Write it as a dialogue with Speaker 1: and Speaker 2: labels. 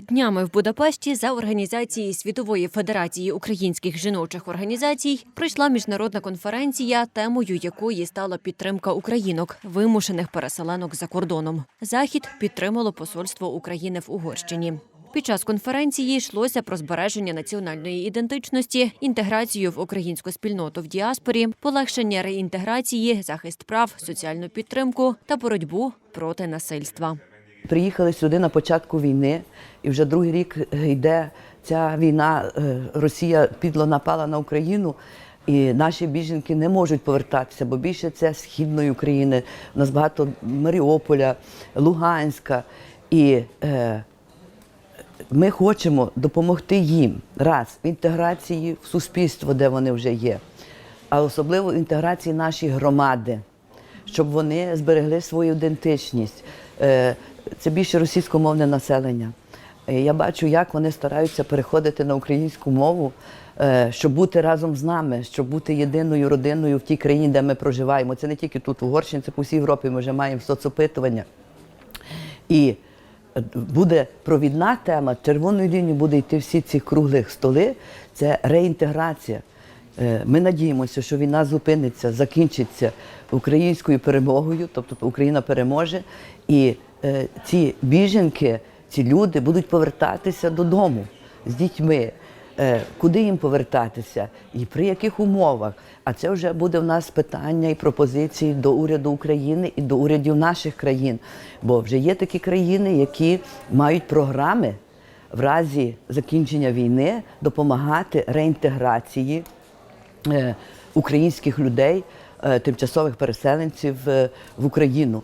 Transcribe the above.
Speaker 1: Днями в Будапешті за організації Світової федерації українських жіночих організацій прийшла міжнародна конференція, темою якої стала підтримка українок, вимушених переселенок за кордоном. Захід підтримало посольство України в Угорщині. Під час конференції йшлося про збереження національної ідентичності, інтеграцію в українську спільноту в діаспорі, полегшення реінтеграції, захист прав, соціальну підтримку та боротьбу проти насильства.
Speaker 2: Приїхали сюди на початку війни, і вже другий рік йде ця війна. е, Росія підло напала на Україну, і наші біженки не можуть повертатися, бо більше це східної України. У нас багато Маріуполя, Луганська. І е, ми хочемо допомогти їм раз в інтеграції в суспільство, де вони вже є, а особливо в інтеграції нашої громади, щоб вони зберегли свою ідентичність. Е, Це більше російськомовне населення. Е, Я бачу, як вони стараються переходити на українську мову, е, щоб бути разом з нами, щоб бути єдиною родиною в тій країні, де ми проживаємо. Це не тільки тут, в Угорщині, це по всій Європі. Ми вже маємо соцопитування. І е, буде провідна тема, червоною лінією буде йти всі ці круглих столи. Це реінтеграція. Ми надіємося, що війна зупиниться, закінчиться українською перемогою, тобто Україна переможе, і ці біженки, ці люди будуть повертатися додому з дітьми. Е, Куди їм повертатися і при яких умовах? А це вже буде в нас питання і пропозиції до уряду України і до урядів наших країн. Бо вже є такі країни, які мають програми в разі закінчення війни допомагати реінтеграції е, українських людей, е, тимчасових переселенців е, в Україну.